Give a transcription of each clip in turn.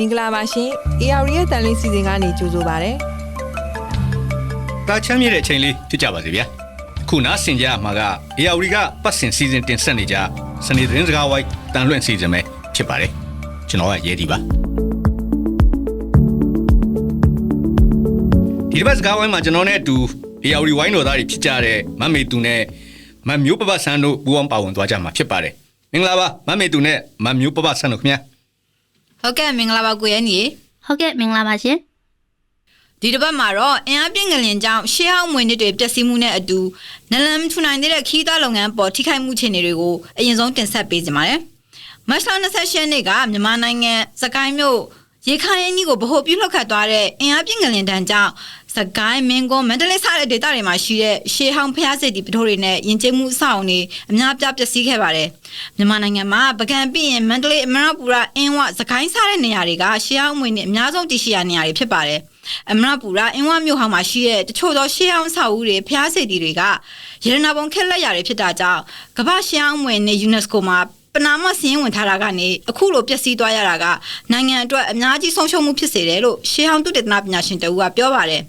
မင်္ဂလာပါရှင် AR ရဲ့တန်လေးစီစဉ်ကနေကြိုဆိုပါရစေတာချမ်းမြေတဲ့အချိန်လေးဖြစ်ကြပါစေဗျာခုနာဆင်ကြမှာကအေယာဝတီကပတ်စင်စီစဉ်တင်ဆက်နေကြစနေသတင်းစကားဝိုင်းတန်လွင့်စီစဉ်ပဲဖြစ်ပါတယ်ကျွန်တော်ကရဲဒီပါဒီဘက်စကားဝိုင်းမှာကျွန်တော်နဲ့အတူအေယာဝတီဝိုင်းတော်သားတွေဖြစ်ကြတဲ့မမေတူနဲ့မမျိုးပပဆန်းတို့ပူးပေါင်းပါဝင်သွားကြမှာဖြစ်ပါတယ်မင်္ဂလာပါမမေတူနဲ့မမျိုးပပဆန်းတို့ခင်ဗျာ ဟုတ်ကဲ့မင်္ဂလာပါကိုရဲညီဟုတ်ကဲ့မင်္ဂလာပါရှင်ဒီတစ်ပတ်မှာတော့အင်အားပြင်းငလင်ကြောင့်ရှေးဟောင်းမွေနစ်တွေပျက်စီးမှုနဲ့အတူနလန်မထူနိုင်သေးတဲ့ခီးသားလုပ်ငန်းပေါ်ထိခိုက်မှုအခြေအနေတွေကိုအရင်ဆုံးတင်ဆက်ပေးကြပါမယ်။မတ်လ28ရက်နေ့ကမြန်မာနိုင်ငံစကိုင်းမြို့ရေခိုင်အင်းကြီးကိုဗဟိုပြုလုပ်ခတ်သွားတဲ့အင်အားပြင်းငလင်တန်းကြောင့် စကိုင်းမင်းကွန်းမန္တလေးစတဲ့ဒေသတွေမှာရှိတဲ့ရှေးဟောင်းဖျားစစ်တီပထိုးတွေနဲ့ယဉ်ကျေးမှုအဆောက်အုံတွေအများအပြားပျက်စီးခဲ့ပါတယ်။မြန်မာနိုင်ငံမှာပကံပြီးရင်မန္တလေးအမရပူရအင်းဝစကိုင်းစတဲ့နေရာတွေကရှေးဟောင်းမွေနဲ့အများဆုံးတည်ရှိရာနေရာတွေဖြစ်ပါတယ်။အမရပူရာအင်းဝမြို့ဟောင်းမှာရှိတဲ့တချို့သောရှေးဟောင်းဆောက်ဦးတွေဖျားစီတီတွေကရတနာပုံခက်လက်ရာတွေဖြစ်တာကြောင့်ကမ္ဘာရှေးဟောင်းမွေနဲ့ UNESCO မှာပနာမစင်းဝင်ထားတာကနေအခုလိုပျက်စီးသွားရတာကနိုင်ငံအတွက်အများကြီးဆုံးရှုံးမှုဖြစ်စေတယ်လို့ရှေးဟောင်းသုတေသနပညာရှင်တဦးကပြောပါတယ်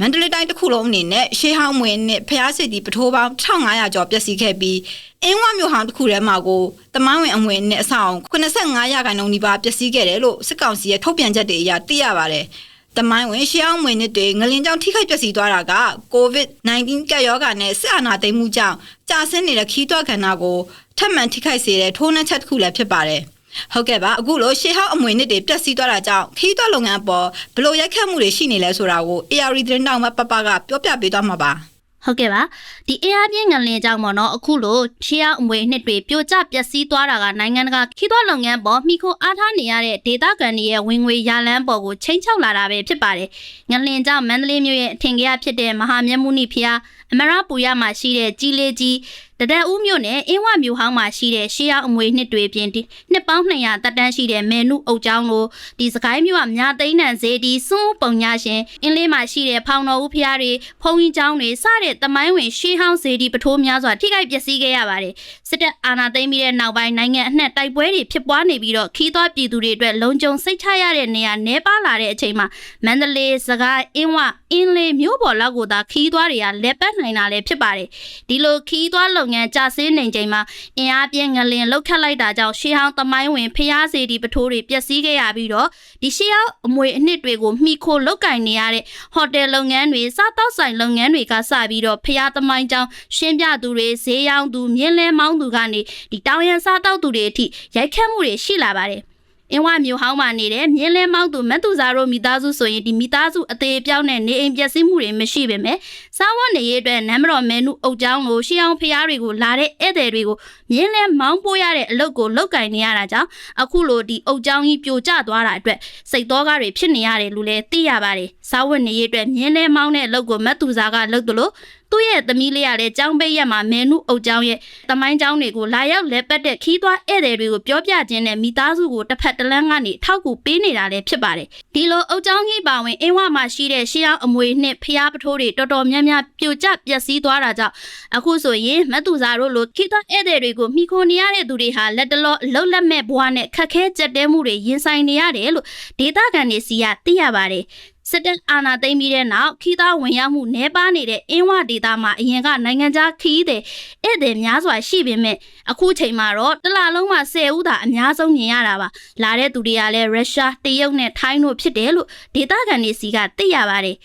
မန္တလေးတိုင်းတစ်ခုလုံးအနေနဲ့ရှေးဟောင်းမွေနဲ့ဖျားစီတီပထိုးပေါင်း1500ကျော်ပျက်စီးခဲ့ပြီးအင်းဝမြို့ဟောင်းတစ်ခုထဲမှာကိုတမိုင်းဝင်အမွေနဲ့အဆောင်85ရာခိုင်နှုန်းနီးပါးပျက်စီးခဲ့တယ်လို့စစ်ကောင်စီရဲ့ထုတ်ပြန်ချက်တွေအရသိရပါတယ်။တမိုင်းဝင်ရှေးအောင်မွေနှစ်တွေငလင်ကြောင့်ထိခိုက်ပျက်စီးသွားတာက COVID-19 ကပ်ရောဂါနဲ့စစ်အာဏာသိမ်းမှုကြောင့်ကြာဆင်းနေတဲ့ခီးသွွက်ကဏ္ဍကိုထပ်မံထိခိုက်စေတဲ့ထိုးနှက်ချက်တစ်ခုလည်းဖြစ်ပါတယ်။ ဟုတ်ကဲ့ပါအခုလိုရှေးဟောင်းအမွေနှစ်တွေပျက်စီးသွားတာကြောင့်ခီးသွွက်လုပ်ငန်းအပေါ်ဘယ်လိုရိုက်ခတ်မှုတွေရှိနေလဲဆိုတာကို AR သတင်းတောင်မပပကပြောပြပေးသွားမှာပါ။ဟုတ်ကဲ့ပါဒီအင်အားပြင်းငလင်ကြောင့်ပေါ့နော်အခုလိုရှေးအောင်အမွေနှစ်တွေပြိုကျပျက်စီးသွားတာကနိုင်ငံတကာခီးသွွက်လုပ်ငန်းပေါ်မိခိုအားထားနေရတဲ့ဒေသခံတွေရဲ့ဝင်ငွေရလန်းပေါ်ကိုချိန်ချောက်လာတာပဲဖြစ်ပါတယ်ငလင်ကြောင့်မန္တလေးမြို့ရဲ့အထင်ကရဖြစ်တဲ့မဟာမြတ်မုနိဖျားအမရပူရမှာရှိတဲ့ကြီးလေးကြီး တဒက်ဦးမြို့နယ်အင်းဝမြို့ဟောင်းမှာရှိတဲ့ရှေးအောင်အမွေနှစ်တွေပြင်ဒီနှစ်ပေါင်း200တက်တန်းရှိတဲ့မေနုအုပ်ကျောင်းကိုဒီစကိုင်းမြို့ကမြသိန်းနံဈေးဒီစွန်းပုံညာရှင်အင်းလေးမှာရှိတဲ့ဖောင်တော်ဦးဖျားတွေဖုံကြီးကျောင်းတွေစတဲ့တမိုင်းဝင်ရှေးဟောင်းဈေးဒီပထိုးများစွာထိခိုက်ပျက်စီးခဲ့ရပါတယ်စစ်တပ်အာဏာသိမ်းပြီးတဲ့နောက်ပိုင်းနိုင်ငံအနှံ့တိုက်ပွဲတွေဖြစ်ပွားနေပြီးတော့ခီးသွွားပြည်သူတွေအတွက်လုံခြုံစိတ်ချရတဲ့နေရာနှဲပါလာတဲ့အချိန်မှာမန္တလေးစကိုင်းအင်းဝအင်းလေးမြို့ပေါ်လောက်ကိုသာခီးသွွားတွေကလက်ပတ်နိုင်တာလည်းဖြစ်ပါတယ်ဒီလိုခီးသွွားလုပ်ငန်းကြာဆင်းနေချိန်မှာအင်အားပြင်းငလင်လှုပ်ခတ်လိုက်တာကြောင့်ရှေးဟောင်းသမိုင်းဝင်ဖျားစီဒီပထိုးတွေပျက်စီးခဲ့ရပြီးတော့ဒီရှေးဟောင်းအမွေအနှစ်တွေကိုမှီခိုလုတ်ကင်နေရတဲ့ဟိုတယ်လုပ်ငန်းတွေစားတောက်ဆိုင်လုပ်ငန်းတွေကစပြီးတော့ဖျားသမိုင်းကြောင်းရှင်းပြသူတွေဈေးရောင်းသူမြင်းလဲမောင်းသူကနေဒီတောင်ရန်စားတောက်သူတွေအထိရိုက်ခတ်မှုတွေရှိလာပါတယ် အင်းဝမျိုးဟောင်းမှာနေတဲ့မြင်းလဲမောင်းသူမတ်သူဇာတို့မိသားစုဆိုရင်ဒီမိသားစုအသေးအပြောင်းနဲ့နေအိမ်ပျက်စီးမှုတွေမရှိပေမဲ့စားဝတ်နေရေးအတွက်နမ်းမတော်မဲနုအုပ်ချောင်းလိုရှေးအောင်ဖျားတွေကိုလာတဲ့ဧည့်သည်တွေကိုမြင်းလဲမောင်းပိုးရတဲ့အလုပ်ကိုလုပ်ကင်နေရတာကြောင့်အခုလိုဒီအုပ်ချောင်းကြီးပြိုကျသွားတာအတွက်စိတ်တော်ကားတွေဖြစ်နေရတယ်လို့လည်းသိရပါတယ်စားဝတ်နေရေးအတွက်မြင်းလဲမောင်းတဲ့အလုပ်ကိုမတ်သူဇာကလုပ်တယ်လို့ သူ့ရဲ့သမီးလေးကလည်းចောင်းပိတ်ရက်မှာမဲနုအုပ်ချောင်းရဲ့တမိုင်းចောင်းတွေကိုလာရောက်လဲပတ်တဲ့ခီးသွွားဧည့်သည်တွေကိုပြောပြခြင်းနဲ့မိသားစုကိုတစ်ဖက်တစ်လမ်းကနေထောက်ကူပေးနေတာလည်းဖြစ်ပါတယ်ဒီလိုအုပ်ချောင်းကြီးပါဝင်အင်းဝမှာရှိတဲ့ရှေးအောင်အမွေနှစ်ဖျားပထိုးတွေတော်တော်များများပြိုကျပျက်စီးသွားတာကြောင့်အခုဆိုရင်မတ်သူဇာတို့လိုခီးသွွားဧည့်သည်တွေကိုမိခိုနေရတဲ့သူတွေဟာလက်တလောအလုံးလက်မဲ့ဘဝနဲ့ခက်ခဲကြက်တဲမှုတွေရင်ဆိုင်နေရတယ်လို့ဒေသခံတွေစီကသိရပါတယ် စစ်တပ်အာဏာသိမ်းပြီးတဲ့နောက်ခီးသားဝင်ရောက်မှုနှဲပါနေတဲ့အင်းဝဒေသမှာအရင်ကနိုင်ငံခြားခီးသည်ဧည့်သည်များစွာရှိပေမဲ့အခုချိန်မှာတော့တစ်လလုံးမှာ10ဦးသာအများဆုံးမြင်ရတာပါလာတဲ့သူတွေကလည်းရုရှားတရုတ်နဲ့ထိုင်းတို့ဖြစ်တယ်လို့ဒေသခံတွေစီကသိရပါတယ်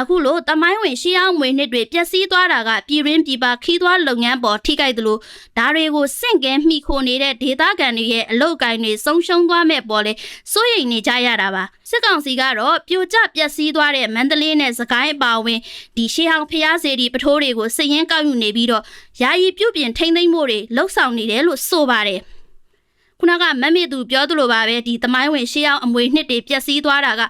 အခုလိုတမိုင်းဝင်ရှေးအောင်မွေနှစ်တွေပျက်စီးသွားတာကပြည်ရင်းပြည်ပခီးသွားလုပ်ငန်းပေါ်ထိခိုက်သလိုဒါတွေကိုစင့်ကဲမှီခိုနေတဲ့ဒေသခံတွေရဲ့အလုပ်ကိုင်းတွေဆုံးရှုံးသွားမဲ့ပေါ်လဲစိုးရိမ်နေကြရတာပါစစ်ကောင်စီကတော့ပြိုကျပျက်စီးသွားတဲ့မန္တလေးနဲ့စကိုင်းအပါအဝင်ဒီရှေးဟောင်းဖျားစေဒီပထိုးတွေကိုစည်ရင်ကောက်ယူနေပြီးတော့ယာယီပြုတ်ပြင်ထိမ့်သိမ့်မှုတွေလှုပ်ဆောင်နေတယ်လို့ဆိုပါတယ်ခုနကမတ်မေသူပြောသလိုပါပဲဒီသမိုင်းဝင်ရှေးအောင်အမွေနှစ်တွေပျက်စီးသွားတာက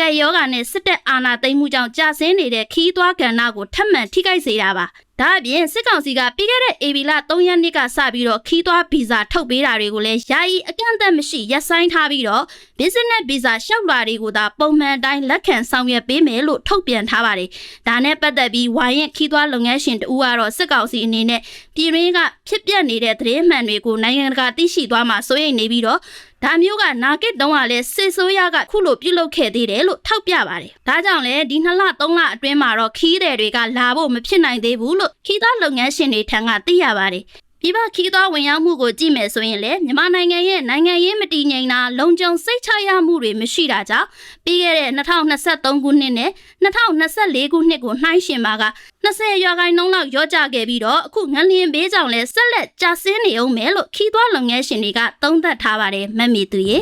ကက်ယောဂာနဲ့စစ်တပ်အာဏာသိမ်းမှုကြောင့်ကြာဆင်းနေတဲ့ခီးသွွားကဏ္ဍကိုထပ်မံထိခိုက်စေတာပါဒါအပြင်စစ်ကောင်စီကပြီးခဲ့တဲ့ AB လ3ရက်နေ့ကစပြီးတော့ခီးသွွားဗီဇာထုတ်ပေးတာတွေကိုလည်းယာယီအကန့်အသတ်မရှိရပ်ဆိုင်းထားပြီးတော့ business visa လျှောက်လွှာတွေကိုသာပုံမှန်တိုင်းလက်ခံဆောင်ရွက်ပေးမယ်လို့ထုတ်ပြန်ထားပါတယ်ဒါနဲ့ပတ်သက်ပြီးဝိုင်းရင်ခီးသွွားလုပ်ငန်းရှင်တူကတော့စစ်ကောင်စီအနေနဲ့ပြည်ရင်းကဖြစ်ပျက်နေတဲ့သတင်းမှန်တွေကိုနိုင်ငံတကာသိရှိသွားမှာစိုးရိမ်နေပြီးတော့ ဒါမျိုးကနာဂစ်တုံးကလည်းစစ်ဆိုးရကခုလိုပြုတ်လုခဲ့သေးတယ်လို့ထောက်ပြပါတယ်ဒါကြောင့်လည်းဒီနှစ်လသုံးလအတွင်းမှာတော့ခီးတဲ့တွေကလာဖို့မဖြစ်နိုင်သေးဘူးလို့ခီးသားလုပ်ငန်းရှင်တွေထံကသိရပါတယ် ပြပခီးသွားဝင်ရောက်မှုကိုကြည့်မယ်ဆိုရင်လည်းမြန်မာနိုင်ငံရဲ့နိုင်ငံရေးမတည်ငြိမ်တာလုံခြုံစိတ်ချရမှုတွေမရှိတာကြောင့်ပြီးခဲ့တဲ့2023ခုနှစ်နဲ့2024ခုနှစ်ကိုနှိုင်းယှဉ်မှာက20ရွာခိုင်နှုန်းလောက်ရော့ကျခဲ့ပြီးတော့အခုငလျင်ဘေးကြောင့်လည်းဆက်လက်ကျဆင်းနေအောင်မယ်လို့ခီးသွားလုပ်ငန်းရှင်တွေကသုံးသပ်ထားပါတယ်မတ်မီသူရေ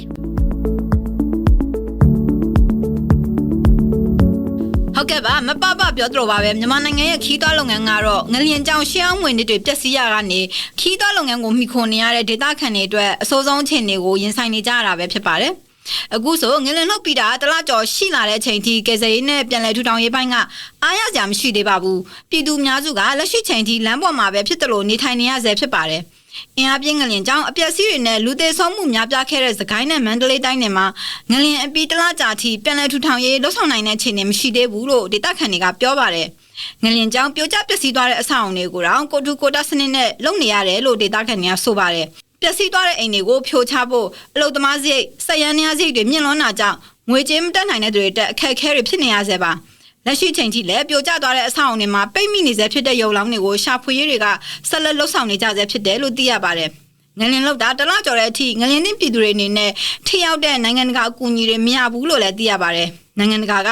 ဟုတ်ကဲ့ပါမပပပြောသလိုပါပဲမြန်မာနိုင်ငံရဲ့ခီးသွွားလုပ်ငန်းကတော့ငလျင်ကြောင့်ရှေးအောင်ဝင်တွေပျက်စီးရကနေခီးသွွားလုပ်ငန်းကိုမှီခိုနေရတဲ့ဒေသခံတွေအတွက်အဆိုးဆုံးအခြေအနေကိုရင်ဆိုင်နေကြရတာပဲဖြစ်ပါတယ်အခုဆိုငလင်လောက်ပြီးတာတလားကျော်ရှိလာတဲ့အချိန်ထိကယ်ဆယ်ရေးနဲ့ပြန်လည်ထူထောင်ရေးပိုင်းကအားရစရာမရှိသေးပါဘူးပြည်သူအများစုကလက်ရှိချိန်ထိလမ်းပေါ်မှာပဲဖြစ်တယ်လို့နေထိုင်နေရဆဲဖြစ်ပါတယ် အင်အားပြင်းငလင်ကြောင့်အပျက်စီးတွေနဲ့လူသေးဆုံးမှုများပြားခဲ့တဲ့စကိုင်းနဲ့မန္တလေးတိုင်းတွေမှာငလင်အပီတလားကြာထိပြန်လည်ထူထောင်ရေးလှုပ်ဆောင်နိုင်တဲ့အခြေအနေမရှိသေးဘူးလို့ဒေသခံတွေကပြောပါတယ်ငလင်ကြောင့်ပြိုကျပျက်စီးသွားတဲ့အဆောက်အုံတွေကိုတော့ကိုတူကိုတာစနစ်နဲ့လုပ်နေရတယ်လို့ဒေသခံတွေကဆိုပါတယ်ပျက်စီးသွားတဲ့အိမ်တွေကိုဖြိုချဖို့အလုသမားစရိတ်ဆက်ရန်နေရစရိတ်တွေမြင့်လွန်းတာကြောင့်ငွေကြေးမတက်နိုင်တဲ့သူတွေတက်အခက်အခဲတွေဖြစ်နေရဆဲပါ လက်ရှိချိန်ထိလည်းပြိုကျသွားတဲ့အဆောက်အုံတွေမှာပိတ်မိနေဆဲဖြစ်တဲ့ရုံလောင်းတွေကိုရှာဖွေရေးတွေကဆက်လက်လှုပ်ဆောင်နေကြဆဲဖြစ်တယ်လို့သိရပါတယ်ငလင်လောက်တာတလားကျော်တဲ့အထိငလင်နဲ့ပြည်သူတွေအနေနဲ့ထိရောက်တဲ့နိုင်ငံတကာအကူအညီတွေမရဘူးလို့လည်းသိရပါတယ်နိုင်ငံတကာက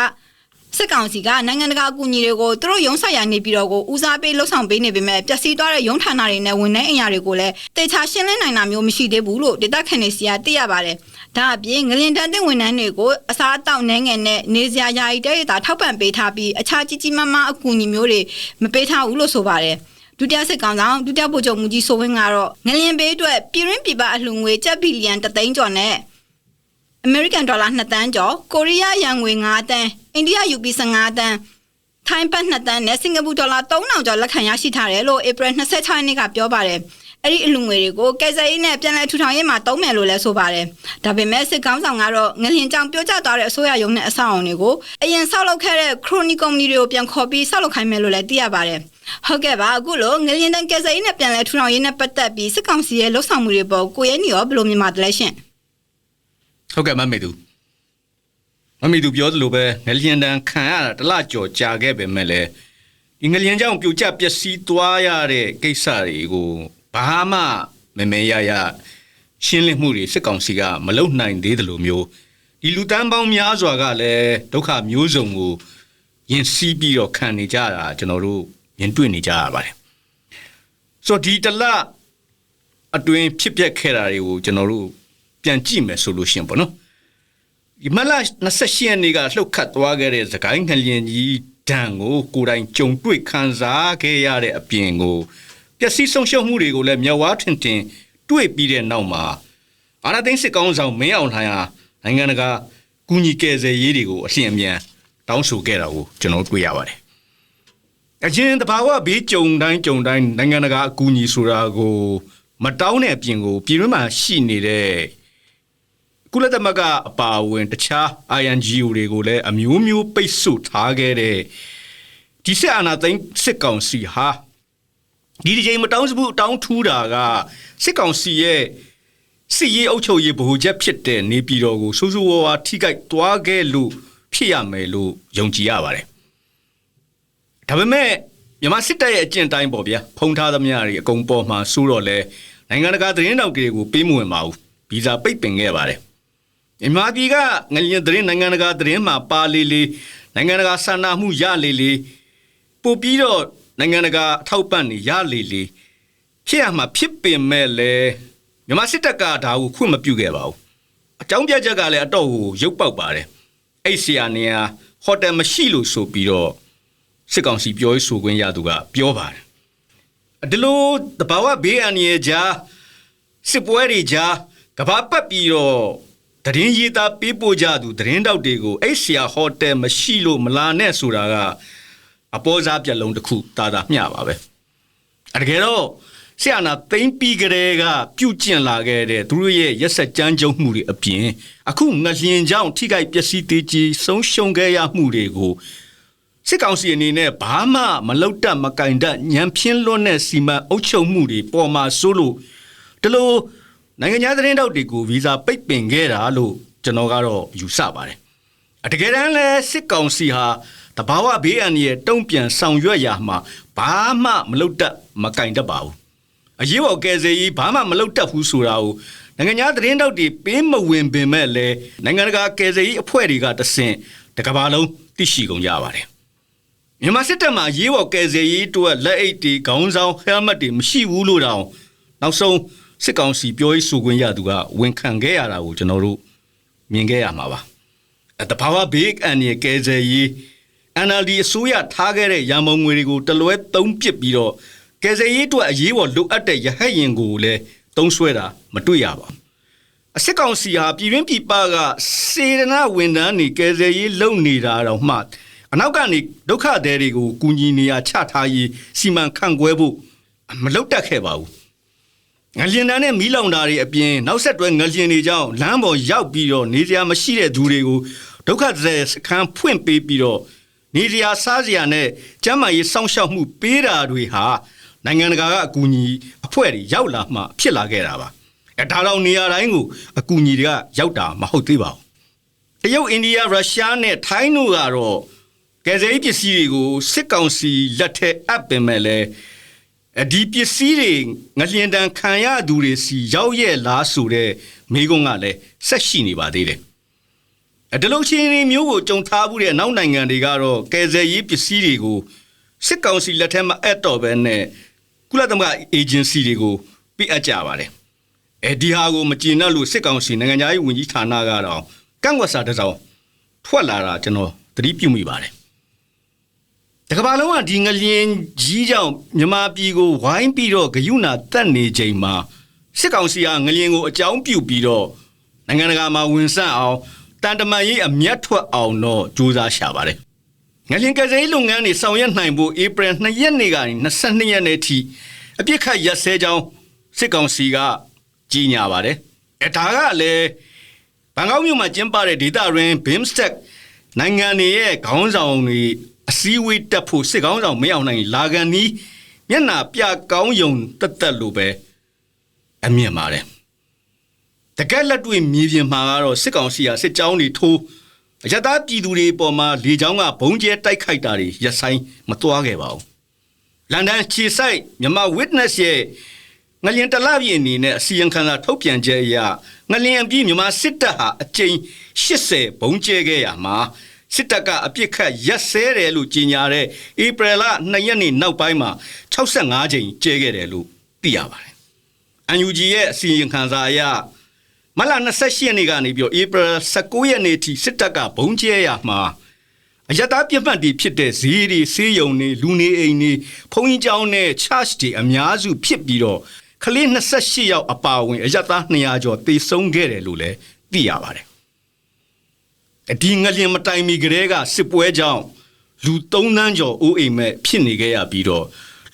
စစ်ကောင်စီကနိုင်ငံတကာအကူအညီတွေကိုသူတို့ရုံးဆိုင်ရာနေပြီးတော့ကိုဦးစားပေးလှုပ်ဆောင်ပေးနေပေမဲ့ပျက်စီးသွားတဲ့ရုံးဌာနတွေနဲ့ဝန်ထမ်းအင်အားတွေကိုလည်းတေချာရှင်းလင်းနိုင်တာမျိုးမရှိသေးဘူးလို့ဒေသခံတွေစီကသိရပါတယ်ဒါအပြင်ငလင်တန်းတဲ့ဝန်ထမ်းတွေကိုအစားအသောက်နှဲငယ်နဲ့နေစရာယာယီတဲ့ရတာထောက်ပံ့ပေးထားပြီးအခြားကြီးကြီးမားမားအကူအညီမျိုးတွေမပေးထားဘူးလို့ဆိုပါတယ်ဒုတိယစစ်ကောင်ဆောင်ဒုတိယဗိုလ်ချုပ်မူကြီးစိုးဝင်းကတော့ငလျင်ဘေးအတွက်ပြည်ရင်းပြည်ပအလှူငွေကျပ်ဘီလီယံ3သိန်းကျော်နဲ့အမေရိကန်ဒေါ်လာ2တန်းကျော်ကိုရီးယားယန်ငွေ9တန်းအိန္ဒိယယူပီ15တန်းထိုင်းဘတ်2တန်းနဲ့စင်ကာပူဒေါ်လာ3000ကျော်လက်ခံရရှိထားတယ်လို့ဧပြီ26ရက်နေ့ကပြောပါတယ်အဲ့ဒီအလူငွေတွေကိုကယ်ဆယ်ရေးနဲ့ပြန်လည်ထူထောင်ရေးမှာတုံးမယ်လို့လည်းဆိုပါတယ်။ဒါပေမဲ့စစ်ကောင်းဆောင်ကတော့ငလျင်ကြောင့်ပြောကျသွားတဲ့အစိုးရရုံးနဲ့အဆောက်အအုံတွေကိုအရင်ဆောက်လုပ်ခဲ့တဲ့ခရိုနီကုမ္ပဏီတွေကိုပြန်ခေါ်ပြီးဆောက်လုပ်ခိုင်းမယ်လို့လည်းသိရပါတယ်။ဟုတ်ကဲ့ပါအခုလိုငလျင်တန်ကယ်ဆယ်ရေးနဲ့ပြန်လည်ထူထောင်ရေးနဲ့ပတ်သက်ပြီးစစ်ကောင်စီရဲ့လှုပ်ဆောင်မှုတွေပေါ်ကိုရဲနီရောဘယ်လိုမြင်ပါတယ်လဲရှင်ဟုတ်ကဲ့မမေသူ မမေသူပြောသလိုပဲငလျင်တန်ခံရတာတစ်လကြော်ကြာခဲ့ပေမဲ့လည်းဒီငလျင်ကြောင့်ပြိုကျပျက်စီးသွားရတဲ့ကိစ္စတွေကိုဘာမှမမေရရရှင်းလင်းမှုတွေစစ်ကောင်စီကမလုပ်နိုင်သေးတယ်လို့မျိုးဒီလူတန်းပေါင်းများစွာကလည်းဒုက္ခမျိုးစုံကိုရင်စီးပြီးတော့ခံနေကြတာကျွန်တော်တို့မြင်တွေ့နေကြရပါတယ်ဆိုတော့ဒီတစ်လအတွင်းဖြစ်ပျက်ခဲ့တာတွေကိုကျွန်တော်တို့ပြန်ကြည့်မယ်ဆိုလို့ရှရင်ပေါ့နော်ဒီ မလ28ရက်နေ့ကလှုပ်ခတ်သွားခဲ့တဲ့သခိုင်းငလျင်ကြီးဒဏ်ကိုကိုယ်တိုင်ကြုံတွေ့ခံစားခဲ့ရတဲ့အပြင်ကိုပျက်စီးဆုံးရှုံးမှုတွေကိုလည်းမျက်ဝါးထင်ထင်တွေ့ပြီးတဲ့နောက်မှာအာနာသိန်းစစ်ကောင်းဆောင်မင်းအောင်လှိုင်ဟာနိုင်ငံတကာကူညီကယ်ဆယ်ရေးတွေကိုအလျင်အမြန်တောင်းဆိုခဲ့တာကိုကျွန်တော်တွေ့ရပါတယ်အချင်းတဘာဝဘေးကြုံတိုင်းကြုံတိုင်းနိုင်ငံတကာအကူအညီဆိုတာကို မတောင်းတဲ့အပြင်ကို ပြည်တွင်းမှာရှိနေတဲ့ ကုလသမဂ္ဂအပါအဝင်တခြား INGO တွေကိုလည်းအမျိုးမျိုးပိတ်ဆို့ထားခဲ့တဲ့ဒီစစ်အာဏာသိမ်းစစ်ကောင်စီဟာဒီဒီချိန်မတောင်းစဘူးတောင်းထူးတာကစစ်ကောင်စီရဲ့စစ်ရေးအုပ်ချုပ်ရေးဗဟိုချက်ဖြစ်တဲ့နေပြည်တော်ကိုစိုးစိုးဝါးဝါထိခိုက်သွားခဲ့လို့ဖြစ်ရမယ်လို့ယုံကြည်ရပါတယ်ဒါပေမဲ့မြန်မာစစ်တပ်ရဲ့အကျင့်တိုင်းပေါ့ဗျာဖုံထားသမျှတွေအကုန်ပေါ်မှာစိုးတော့လဲနိုင်ငံတကာသတင်းတောက်တွေကိုပေးမဝင်ပါဘူးဗီဇာပိတ်ပင်ခဲ့ပါတယ် မြန်မာပြည်ကငလျင်သတင်းနိုင်ငံတကာသတင်းမှာပါလေလေနိုင်ငံတကာစာနာမှုရလေလေပို့ပြီးတော့နိုင်ငံတကာအထောက်ပံ့နေရလေလေဖြစ်ရမှာဖြစ်ပင်မဲ့လေမြန်မာစစ်တပ်ကဒါကိုခွင့်မပြုခဲ့ပါဘူးအကြောင်းပြချက်ကလည်းအတော့ကိုရုပ်ပေါက်ပါတယ်အဲ့ဆီယာနေယာဟိုတယ်မရှိလို့ဆိုပြီးတော့စစ်ကောင်စီပြောရေးဆိုခွင့်ရသူကပြောပါတယ်ဒီလိုတဘာဝဘေးအန္တရာယ်ကြားစစ်ပွဲတွေကြားကဘာပတ်ပြီးတော့ တရင်ရေးသားပေးပို့ကြသူတရင်တောက်တွေကိုအဲ့ဆရာဟိုတယ်မရှိလို့မလာနဲ့ဆိုတာကအပေါ်စားပြက်လုံးတစ်ခုတာတာမျှပါပဲအတကယ်တော့ဆရာနာသိမ့်ပြီးကြတဲ့ကပြုတ်ကျင်လာခဲ့တဲ့သူတို့ရဲ့ရက်ဆက်ကြမ်းကြုတ်မှုတွေအပြင်အခုငလျင်ကြောင့်ထိခိုက်ပျက်စီးသေးကြီးဆုံးရှုံးခဲ့ရမှုတွေကိုစစ်ကောင်စီအနေနဲ့ဘာမှမလုပ်တတ်မကင်တတ်ညံဖြင်းလွန်းတဲ့စီမံအုပ်ချုပ်မှုတွေပေါ်မှာစိုးလို့တလို့ နိုင်ငံခြားသတင်းတောက်တွေကိုဗီဇာပိတ်ပင်ခဲ့တာလို့ကျွန်တော်ကတော့ယူဆပါတယ်အတကယ်တမ်းလဲစစ်ကောင်စီဟာတဘာဝဘေးအန္တရာယ်တုံ့ပြန်ဆောင်ရွက်ရာမှာဘာမှမလုပ်တတ်မကင်တတ်ပါဘူးအရေးပေါ်ကယ်ဆယ်ရေးဘာမှမလုပ်တတ်ဘူးဆိုတာကိုနိုင်ငံခြားသတင်းတောက်တွေပေးမဝင်ပင်မဲ့လဲနိုင်ငံတကာကယ်ဆယ်ရေးအဖွဲ့တွေကတဆင့်တကဘာလုံးသိရှိကုန်ကြပါတယ်မြန်မာစစ်တပ်မှာရေးပေါ်ကယ်ဆယ်ရေးအတွက်လက်အိတ်တွေခေါင်းဆောင်ဟဲလ်မက်တွေမရှိဘူးလို့တောင်နောက်ဆုံး စစ်ကောင်စီပြောရေးဆိုခွင့်ရသူကဝန်ခံခဲ့ရတာကိုကျွန်တော်တို့မြင်ခဲ့ရမှာပါအတဘာဝဘေးအန်ရဲ့ကယ်ဆယ်ရေး NLD အစိုးရထားခဲ့တဲ့ရန်မုံငွေတွေကိုတလွဲသုံးပစ်ပြီးတော့ကယ်ဆယ်ရေးအတွက်အရေးပေါ်လိုအပ်တဲ့ရဟတ်ရင်ကိုလည်းသုံးဆွဲတာမတွေ့ရပါဘူးအစစ်ကောင်စီဟာပြည်တွင်းပြည်ပကစေရနာဝန်ထမ်းတွေကယ်ဆယ်ရေးလုပ်နေတာတော့မှအနောက်ကနေဒုက္ခသည်တွေကိုကူညီနေရချထားရေးစီမံခန့်ခွဲဖို့မလုပ်တတ်ခဲ့ပါဘူး ငလျင်တန်းနဲ့မီးလောင်တာတွေအပြင်နောက်ဆက်တွဲငလျင်တွေကြောင့်လမ်းပေါ်ရောက်ပြီးတော့နေစရာမရှိတဲ့သူတွေကိုဒုက္ခသည်စခန်းဖွင့်ပေးပြီးတော့နေစရာစားစရာနဲ့ကျန်းမာရေးစောင့်ရှောက်မှုပေးတာတွေဟာနိုင်ငံတကာကအကူအညီအဖွဲ့တွေရောက်လာမှဖြစ်လာခဲ့တာပါအဲဒါတော့နေရာတိုင်းကိုအကူအညီတွေကရောက်တာမဟုတ်သေးပါဘူးတရုတ်အိန္ဒိယရုရှားနဲ့ထိုင်းတို့ကတော့ကယ်ဆယ်ရေးပစ္စည်းတွေကိုစစ်ကောင်စီလက်ထက်အပ်ပင်မဲ့လဲအ ဒီပစ္စည်းတွေငလျင်တန်ခံရသူတွေစီရောက်ရဲ့လားဆိုတဲ့မိကုန်းကလည်းဆက်ရှိနေပါသေးတယ်။အတလုံးချင်းတွေမျိုးကိုကြုံထားမှုတဲ့နောက်နိုင်ငံတွေကတော့ကယ်ဆယ်ရေးပစ္စည်းတွေကိုစစ်ကောင်စီလက်ထက်မှာအပ်တော်ပဲနဲ့ကုလသမဂ္ဂအေဂျင်စီတွေကိုပြအပ်ကြပါတယ်။အဲဒီဟာကိုမကျေနပ်လို့စစ်ကောင်စီနိုင်ငံသားရေးဝန်ကြီးဌာနကတော့ကန့်ကွက်စာတစ်စောင်ထွက်လာတာကျွန်တော်သတိပြုမိပါတယ်။ တကဘာလုံးကဒီငလျင်ကြီးကြောင့်မြန်မာပြည်ကိုဝိုင်းပြီးတော့ဂယုဏတက်နေချိန်မှာစစ်ကောင်စီကငလျင်ကိုအကြောင်းပြုပြီးတော့နိုင်ငံတကာမှာဝန်ဆန့်အောင်တန်တမာရေးအမျက်ထွက်အောင်တော့ကြိုးစားရှာပါတယ်ငလျင်ကစားရေးလုပ်ငန်းတွေဆောင်ရွက်နိုင်ဖို့ဧပြီ2ရက်နေ့ကနေ22ရက်နေ့ထိအပြစ်ခတ်ရက်စဲကြောင်းစစ်ကောင်စီကကြီးညာပါတယ်အဲဒါကလည်းဘန်ကောက်မြို့မှာကျင်းပတဲ့ဒေတာရင်း BIMSTEC နိုင်ငံတွေရဲ့ခေါင်းဆောင်တွေ အစည်းအဝေးတက်ဖို့စစ်ခေါင်းဆောင်မင်းအောင်နိုင်လာကန်နီးမျက်နာပြကောင်းယုံတက်တက်လို့ပဲအမြင်ပါတယ်တကက်လက်တွေ့မြေပြင်မှာကတော့စစ်ကောင်စီကစစ်ကြောင်းတွေထိုးအရတားပြည်သူတွေပေါ်မှာလေကြောင်းကဘုံကျဲတိုက်ခိုက်တာတွေရက်ဆိုင်မသွားခဲ့ပါဘူးလန်ဒန်ခြေဆိုင်မြန်မာ witness ရဲ့ငလျင်တလပြည့်အနေနဲ့အစီရင်ခံစာထုတ်ပြန်ချက်အရငလျင်ပြီးမြန်မာစစ်တပ်ဟာအကြိမ်80ဘုံကျဲခဲ့ရမှာ စစ်တပ်ကအပြစ်ခတ်ရက်စဲတယ်လို့ကြေညာတဲ့ဧပြီလ2ရက်နေ့နောက်ပိုင်းမှာ65ကြိမ်ကျဲခဲ့တယ်လို့သိရပါတယ်။ UNG ရဲ့အစီရင်ခံစာအရမလ28ရက်နေ့ကနေပြီးတော့ဧပြီ19ရက်နေ့ထိစစ်တပ်ကဘုံကျဲရမှာအယတားပြတ်မှတ်တွေဖြစ်တဲ့ဈေးတွေဆေးရုံတွေလူနေအိမ်တွေဖုန်းကြီးကျောင်းနဲ့ charge တွေအများစုဖြစ်ပြီးတော့ကလေး28ယောက်အပါအဝင်အယတား200ကျော်တေဆုံးခဲ့တယ်လို့လည်းသိရပါတယ် အဒီငလျင်မတိုင်မီကလေးကစစ်ပွဲကြောင့်လူ3သန်းကျော်အိုးအိမ်မဲ့ဖြစ်နေခဲ့ရပြီးတော့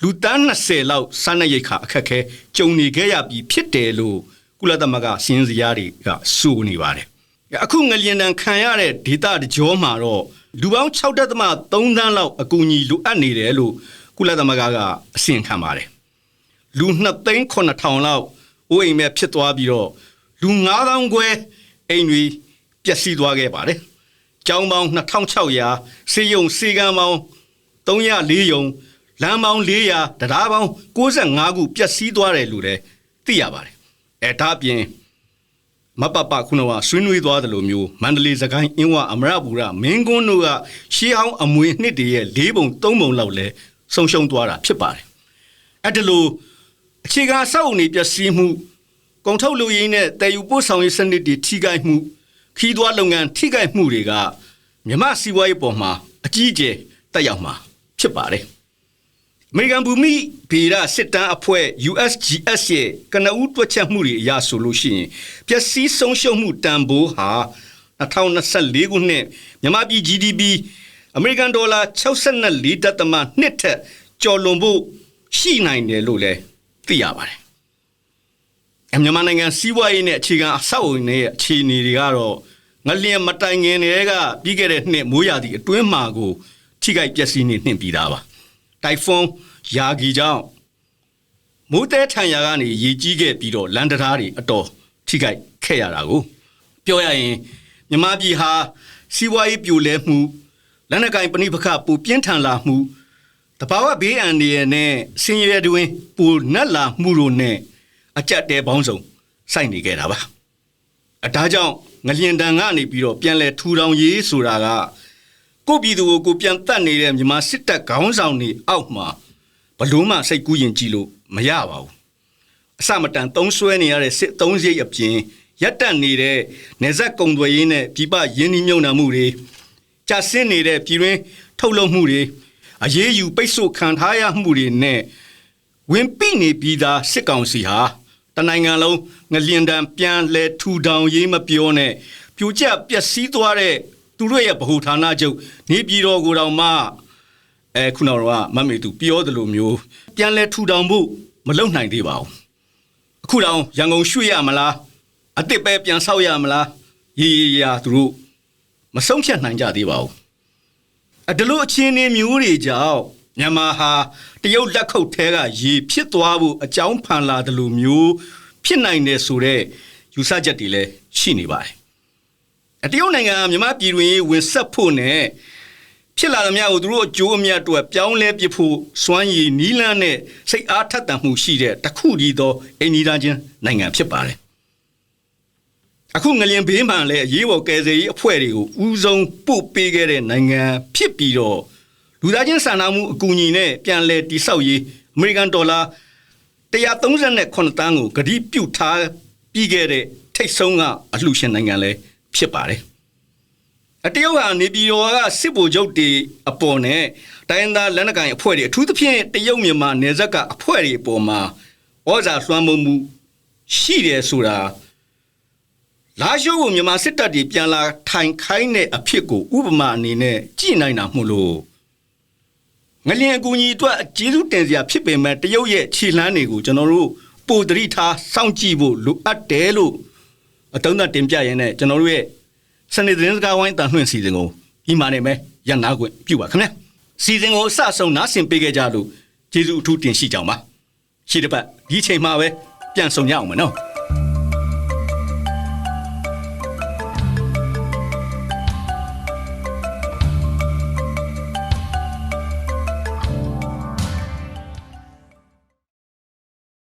လူတန်း20လောက်စားနပ်ရိက္ခာအခက်ခဲကြုံနေခဲ့ရပြီးဖြစ်တယ်လို့ကုလသမဂ္ဂစင်းစရာတွေကဆိုနေပါတယ်အခုငလျင်တန်ခံရတဲ့ဒေတာတကြောမှာတော့လူပေါင်း6.3သန်းလောက်အကူအညီလိုအပ်နေတယ်လို့ကုလသမဂ္ဂကအစီရင်ခံပါတယ်လူ2သိန်း9000လောက်အိုးအိမ်မဲ့ဖြစ်သွားပြီးတော့လူ9000ခွဲအိမ်တွေ ပျက်စီးသွားခဲ့ပါတယ်။ကျောင်းပေါင်း2600စေယုံစေကံပေါင်း304ယုံလမ်းပေါင်း400တရားပေါင်း65ခုပျက်စီးသွားတယ်လို့လည်းသိရပါတယ်။အဲဒါအပြင်မပပခုနကဆွေးနွေးသွားတယ်လို့မျိုးမန္တလေးစကိုင်းအင်းဝအမရပူရမင်းကွန်းတို့ကရှေးဟောင်းအမွေနှစ်တည်းရဲ့၄ပုံ၃ပုံလောက်လဲဆုံးရှုံးသွားတာဖြစ်ပါတယ်။အဲ့ဒါလို့အခြေခံစောက်အုံတွေပျက်စီးမှုကုန်ထုတ်လူရင်းနဲ့တည်ယူပို့ဆောင်ရေးစနစ်တွေထိခိုက်မှု ခီးသွွားလုပ်ငန်းထိခိုက်မှုတွေကမြမစီးပွားရေးပေါ်မှာအကြီးအကျယ်တက်ရောက်မှာဖြစ်ပါတယ်။အမေရိကန်ဘူမိဗေဒစစ်တမ်းအဖွဲ့ USGS ရဲ့ကနဦးတွက်ချက်မှုတွေအရဆိုလို့ရှိရင်ပျက်စီးဆုံးရှုံးမှုတန်ဖိုးဟာ2024ခုနှစ်မြန်မာပြည် GDP အမေရိကန်ဒေါ်လာ64.2ထက်ကျော်လွန်ဖို့ရှိနိုင်တယ်လို့လည်းသိရပါတယ်။အ မြန်မာနိုင်ငံစီးပွားရေးနဲ့အခြေခံအဆောက်အအုံတွေရဲ့အခြေအနေတွေကတော့ငလျင်မတိုင်ခင်တွေကပြီးခဲ့တဲ့နှစ်မိုးရာသီအတွင်းမှာကိုထိခိုက်ပျက်စီးနေနှင့်ပြီးသားပါ။တိုင်ဖွန်ယာဂီကြောင့်မိုးတဲထန်ရာကနေရေကြီးခဲ့ပြီးတော့လန်တရာတွေအတော်ထိခိုက်ခဲ့ရတာကိုပြောရရင်မြမပြည်ဟာစီးပွားရေးပြိုလဲမှုလက်နက်ကင်ပဏိပခပူပြင်းထန်လာမှုတဘာဝဘေးအန္တရာယ်နဲ့ဆင်းရဲတွင်ပူနက်လာမှုတို့နဲ့ အကြက်တဲပေါင်းစုံစိုက်နေခဲ့တာပါအဒါကြောင့်ငလျင်တန်ကနေပြီးတော့ပြန်လဲထူထောင်ရေးဆိုတာကကိုယ့်ပြည်သူကိုကိုယ်ပြန်တတ်နေတဲ့မြန်မာစစ်တပ်ခေါင်းဆောင်တွေအောက်မှာဘလို့မှစိတ်ကူးရင်ကြည့်လို့မရပါဘူးအစမတန်သုံးဆွဲနေရတဲ့စစ်သုံးစရိတ်အပြင်ရက်တက်နေတဲ့နေဆက်ကုံသွယ်ရေးနဲ့ပြည်ပရင်းနှီးမြှုပ်နှံမှုတွေကြာဆင်းနေတဲ့ပြည်တွင်းထုတ်လုပ်မှုတွေအရေးယူပိတ်ဆို့ခံထားရမှုတွေနဲ့ဝင်ပိနေပြီးသားစစ်ကောင်စီဟာ တနိုင်ငံလုံးငလျင်တံပြန်လဲထူထောင်ရေးမပြောနဲ့ပြိုကျပျက်စီးသွားတဲ့သူတို့ရဲ့ဗဟုဌာနချုပ်နေပြည်တော်ကိုတောင်မှအဲခုနကတော့မမေသူပြောသလိုမျိုးပြန်လဲထူထောင်ဖို့မလုပ်နိုင်သေးပါဘူးအခုတောင်ရန်ကုန်ရွှေ့ရမလားအစ်စ်ပဲပြန်ဆောက်ရမလားရီရီရာသူတို့မဆုံးဖြတ်နိုင်ကြသေးပါဘူးအတလို့အချင်းနေမျိုးတွေကြောင့် မြန်မာဟာတရုတ်လက်ခုပ်ထဲကရေဖြစ်သွားဖို့အကြောင်းဖန်လာတယ်လို့မျိုးဖြစ်နိုင်တယ်ဆိုတော့ယူဆချက်တွေလည်းရှိနေပါတယ်အတရုတ်နိုင်ငံကမြန်မာပြည်တွင်ဝင်ဆက်ဖို့နဲ့ဖြစ်လာသမျှကိုသူတို့အကျိုးအမြတ်အတွက်ပြောင်းလဲပစ်ဖို့စွမ်းရည်နီးလန်းနဲ့စိတ်အားထက်သန်မှုရှိတဲ့တစ်ခုတည်းသောအိန္ဒိယချင်းနိုင်ငံဖြစ်ပါတယ်အခုငလျင်ဘေးမှန်လဲအရေးပေါ်ကယ်ဆယ်ရေးအဖွဲ့တွေကိုဦးဆုံးပို့ပေးခဲ့တဲ့နိုင်ငံဖြစ်ပြီးတော့ လူသားချင်းစာနာမှုအကူအညီနဲ့ပြန်လည်တိဆောက်ရေးအမေရိကန်ဒေါ်လာ138တန်းကိုဂတိပြုထားပြီးခဲ့တဲ့ထိတ်ဆုံးကအလှူရှင်နိုင်ငံလည်းဖြစ်ပါတယ်အတရုတ်ဟာနေပြည်တော်ကစစ်ဗိုလ်ချုပ်တွေအပေါ်နဲ့တိုင်းသားလက်နက်ကိုင်အဖွဲ့တွေအထူးသဖြင့်တရုတ်မြန်မာနယ်စပ်ကအဖွဲ့တွေအပေါ်မှာဩဇာလွှမ်းမိုးမှုရှိတယ်ဆိုတာလာရှိုးကိုမြန်မာစစ်တပ်တွေပြန်လာထိုင်ခိုင်းတဲ့အဖြစ်ကိုဥပမာအနေနဲ့ကြည်နိုင်တာမို့လို့ ငလျင်အကူကြီးအတွက်ကျေးဇူးတင်စရာဖြစ်ပေမဲ့တရုတ်ရဲ့ခြေလှမ်းတွေကိုကျွန်တော်တို့ပိုတရိထားစောင့်ကြည့်ဖို့လိုအပ်တယ်လို့အတုံးသက်တင်ပြရင်းနဲ့ကျွန်တော်တို့ရဲ့စနေသတင်းစကားဝိုင်းတန်လွှင့်စီစဉ်ကိုဒီမှာနေမယ်ရန်နာခွင့်ပြုပါခင်ဗျာစီစဉ်ကိုအစအဆုံးနားဆင်ပေးခဲ့ကြလို့ကျေးဇူးအထူးတင်ရှိကြောင်းပါရှိတစ်ပတ်ဒီချိန်မှာပဲပြန်ဆောင်ကြအောင်မနော်